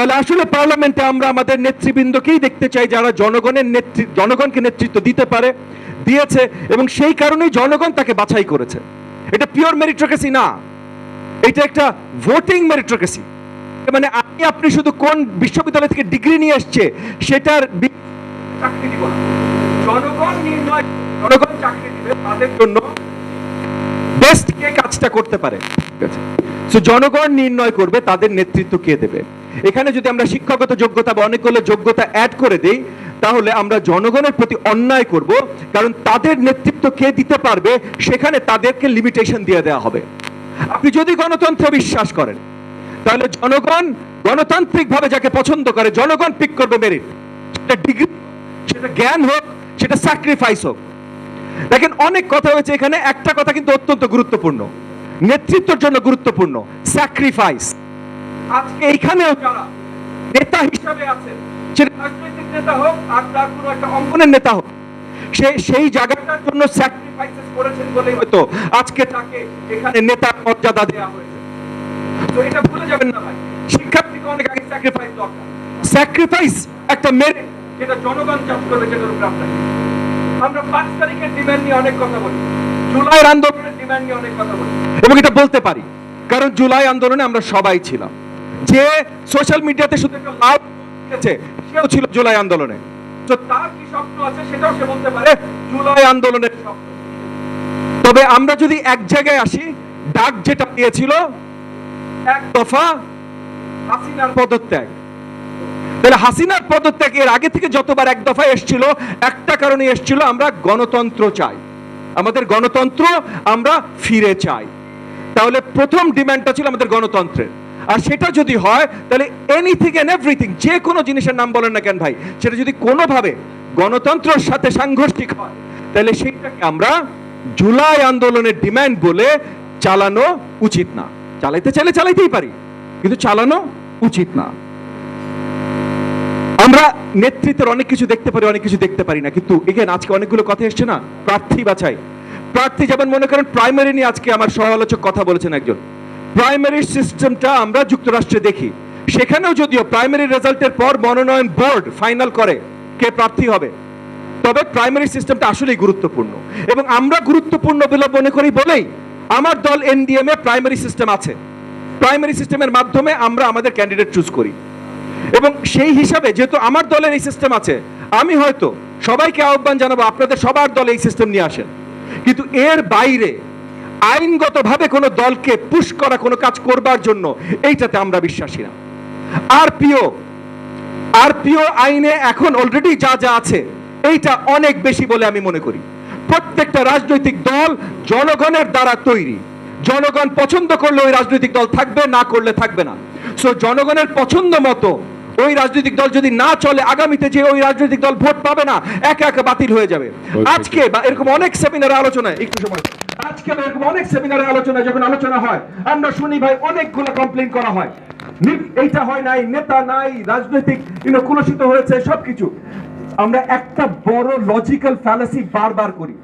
তাহলে আসলে পার্লামেন্টে আমরা আমাদের নেতৃবৃন্দকেই দেখতে চাই যারা জনগণের নেতৃ, জনগণকে নেতৃত্ব দিতে পারে, দিয়েছে এবং সেই কারণেই জনগণ তাকে বাছাই করেছে। এটা পিওর মেরিটোক্রেসি না। এটা একটা ভোটিং মেরিটোক্রেসি মানে আপনি আপনি শুধু কোন বিশ্ববিদ্যালয় থেকে ডিগ্রি নিয়ে এসছে, সেটার। জনগণ নির্ণয় জন্য। কাজটা করতে পারে। জনগণ নির্ণয় করবে তাদের নেতৃত্ব কে দেবে। এখানে যদি আমরা শিক্ষাগত যোগ্যতা বা অনেকগুলো যোগ্যতা অ্যাড করে দিই, তাহলে আমরা জনগণের প্রতি অন্যায় করব, কারণ তাদের নেতৃত্ব কে দিতে পারবে, সেখানে তাদেরকে লিমিটেশন দিয়ে দেওয়া হবে। আপনি যদি গণতন্ত্রে বিশ্বাস করেন, তাহলে জনগণ গণতান্ত্রিকভাবে যাকে পছন্দ করে, জনগণ পিক করবে মেরিট সেটা ডিগ্রি সেটা জ্ঞান হোক, সেটা স্যাক্রিফাইস হোক। দেখেন, অনেক কথা হয়েছে এখানে, একটা কথা কিন্তু অত্যন্ত গুরুত্বপূর্ণ। নেতৃত্বের জন্য গুরুত্বপূর্ণ। স্যাক্রিফাইস আজকে এইখানেও যারা নেতা হিসাবে আছেন সেটা রাজনৈতিক নেতা হোক আর তার কোনো একটা অঙ্গনের নেতা হোক, সে সেই জায়গাটার জন্য স্যাক্রিফাইসেস করেছেন বলেই হয়তো আজকে তাকে এখানে নেতার মর্যাদা দেওয়া হয়েছে। তো এটা ভুলে যাবেন না ভাই, শিক্ষার্থীকে অনেক আগে স্যাক্রিফাইস দরকার। স্যাক্রিফাইস একটা মেরে যেটা জনগণ চাষ করবে যেটার উপর আপনাকে আমরা পাঁচ তারিখের ডিমান্ড নিয়ে অনেক কথা বলি, জুলাইয়ের আন্দোলনের ডিমান্ড নিয়ে অনেক কথা বলি, এবং এটা বলতে পারি, কারণ জুলাই আন্দোলনে আমরা সবাই ছিলাম। যে সোশ্যাল মিডিয়াতে শুধু একটা লাভ দিয়েছে সেও ছিল জুলাই আন্দোলনে। তো তার কি স্বপ্ন আছে সেটাও সে বলতে পারে, জুলাই আন্দোলনের স্বপ্ন। তবে আমরা যদি এক জায়গায় আসি, ডাক যেটা দিয়েছিল, এক দফা হাসিনার পদত্যাগ। তাহলে হাসিনার পদত্যাগ এর আগে থেকে যতবার এক দফা এসছিল, একটা কারণে এসছিল, আমরা গণতন্ত্র চাই। আমাদের গণতন্ত্র আমরা ফিরে চাই। তাহলে প্রথম ডিমান্ডটা ছিল আমাদের গণতন্ত্রের। আর সেটা যদি হয়, তাহলে এনিথিং এন্ড এভরিথিং যে কোনো জিনিসের নাম বলেন না কেন ভাই, সেটা যদি কোনোভাবে গণতন্ত্রের সাথে সাংঘর্ষিক হয়, তাহলে সেইটাকে আমরা জুলাই আন্দোলনের ডিমান্ড বলে চালানো উচিত না। চালাইতে চাইলে চালাইতেই পারি, কিন্তু চালানো উচিত না। আমরা নেতৃত্বের অনেক কিছু দেখতে পারি, অনেক কিছু দেখতে পারি না, কিন্তু এখানে আজকে অনেকগুলো কথা এসছে না? প্রার্থী বাছাই। প্রার্থী যেমন মনে করেন প্রাইমারি নিয়ে আজকে আমার সমালোচক কথা বলেছেন একজন। প্রাইমারি সিস্টেমটা আমরা যুক্তরাষ্ট্রে দেখি। সেখানেও যদিও প্রাইমারি রেজাল্টের পর মনোনয়ন বোর্ড ফাইনাল করে কে প্রার্থী হবে। তবে প্রাইমারি সিস্টেমটা আসলেই গুরুত্বপূর্ণ। এবং আমরা গুরুত্বপূর্ণ বলে মনে করি বলেই আমার দল এনডিএম এ প্রাইমারি সিস্টেম আছে। প্রাইমারি সিস্টেমের মাধ্যমে আমরা আমাদের ক্যান্ডিডেট চুজ করি। এবং সেই হিসাবে যেহেতু আমার দলের এই সিস্টেম আছে, আমি হয়তো সবাইকে আহ্বান জানাব, আপনাদের সবার দলে এই সিস্টেম নিয়ে আসেন। কিন্তু এর বাইরে আইনগতভাবে কোনো দলকে পুশ করা, কোনো কাজ করবার জন্য এইটাতে আমরা বিশ্বাসী না। আরপিও আরপিও আইনে এখন অলরেডি যা যা আছে, এইটা অনেক বেশি বলে আমি মনে করি। প্রত্যেকটা রাজনৈতিক দল জনগণের দ্বারা তৈরি। জনগণ পছন্দ করলে ওই রাজনৈতিক দল থাকবে, না করলে থাকবে না। সো জনগণের পছন্দ মতো ওই রাজনৈতিক দল যদি না চলে আগামীতে যে ওই রাজনৈতিক দল ভোট পাবে না একা একা বাতিল হয়ে যাবে। আজকে বা এরকম অনেক সেমিনারে আলোচনা একটু সময়। আজকে বা এরকম অনেক সেমিনারে আলোচনা যখন আলোচনা হয় আমরা শুনি ভাই অনেকগুলো কমপ্লেন করা হয়। এইটা হয় নাই নেতা নাই রাজনৈতিক কুলসিত হয়েছে সবকিছু। আমরা একটা বড় লজিক্যাল ফ্যালাসি বারবার করি।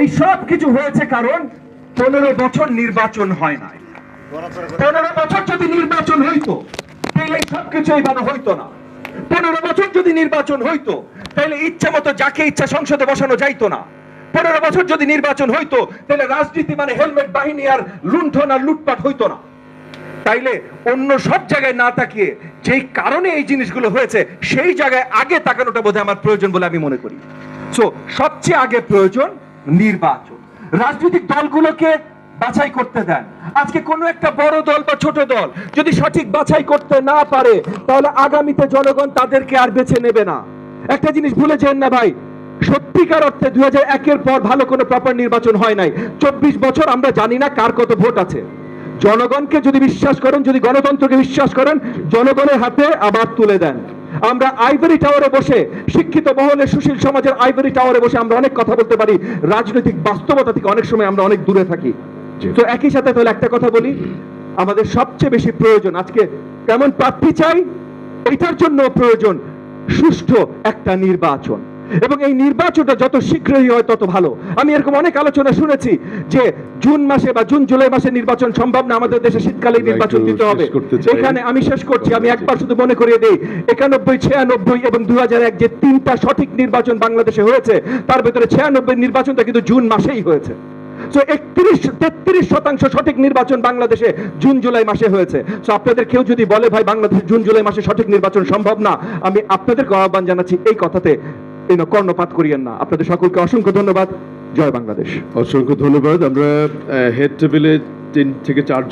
এই সব কিছু হয়েছে কারণ পনেরো বছর নির্বাচন হয় নাই। পনেরো বছর যদি নির্বাচন হইতো তাহলে সবকিছু এইভাবে হইতো না। পনেরো বছর যদি নির্বাচন হইতো, তাহলে ইচ্ছা মতো যাকে ইচ্ছা সংসদে বসানো যাইতো না। পনেরো বছর যদি নির্বাচন হইতো, তাহলে রাজনীতি মানে হেলমেট বাহিনী আর লুণ্ঠন আর লুটপাট হইতো না। তাইলে অন্য সব জায়গায় না তাকিয়ে যেই কারণে এই জিনিসগুলো হয়েছে, সেই জায়গায় আগে তাকানোটা বোধহয় আমার প্রয়োজন বলে আমি মনে করি। সো সবচেয়ে আগে প্রয়োজন নির্বাচন। রাজনৈতিক দলগুলোকে বাছাই করতে দেন। আজকে কোনো একটা বড় দল বা ছোট দল যদি সঠিক বাছাই করতে না পারে, তাহলে আগামীতে জনগণ তাদেরকে আর বেছে নেবে না। একটা জিনিস ভুলে যেন না ভাই, সত্যিকার অর্থে দুই হাজার একের পর ভালো কোনো প্রপার নির্বাচন হয় নাই। চব্বিশ বছর আমরা জানি না কার কত ভোট আছে। জনগণকে যদি বিশ্বাস করেন, যদি গণতন্ত্রকে বিশ্বাস করেন, জনগণের হাতে আবার তুলে দেন। আমরা আইভরি টাওয়ারে বসে, শিক্ষিত মহলের সুশীল সমাজের আইভরি টাওয়ারে বসে আমরা অনেক কথা বলতে পারি। রাজনৈতিক বাস্তবতা থেকে অনেক সময় আমরা অনেক দূরে থাকি। তো একই সাথে তাহলে একটা কথা বলি। আমাদের সবচেয়ে বেশি প্রয়োজন আজকে কেমন প্রার্থী চাই? এটার জন্য প্রয়োজন সুষ্ঠু একটা নির্বাচন। এবং এই নির্বাচনটা যত শীঘ্রই হয় তত ভালো। আমি এরকম অনেক আলোচনা শুনেছি যে জুন মাসে বা জুন জুলাই মাসে নির্বাচন সম্ভব না আমাদের দেশে শীতকালে নির্বাচন দিতে হবে। এখানে আমি শেষ করছি আমি একবার শুধু মনে করিয়ে দেই একানব্বই ছিয়ানব্বই এবং দু এক যে তিনটা সঠিক নির্বাচন বাংলাদেশে হয়েছে তার ভিতরে ছিয়ানব্বই নির্বাচনটা কিন্তু জুন মাসেই হয়েছে। তো একত্রিশ, তেত্রিশ শতাংশ সঠিক নির্বাচন বাংলাদেশে জুন, জুলাই মাসে হয়েছে। তো আপনাদের কেউ যদি বলে, ভাই, বাংলাদেশে জুন, জুলাই মাসে সঠিক নির্বাচন সম্ভব না, আমি আপনাদেরকে আহ্বান জানাচ্ছি এই কথাতে কর্ণপাত করিয়েন না। আপনাদের সকলকে অসংখ্য ধন্যবাদ। জয় বাংলাদেশ। অসংখ্য ধন্যবাদ। আমরা হেড টেবিলে তিন থেকে চারজন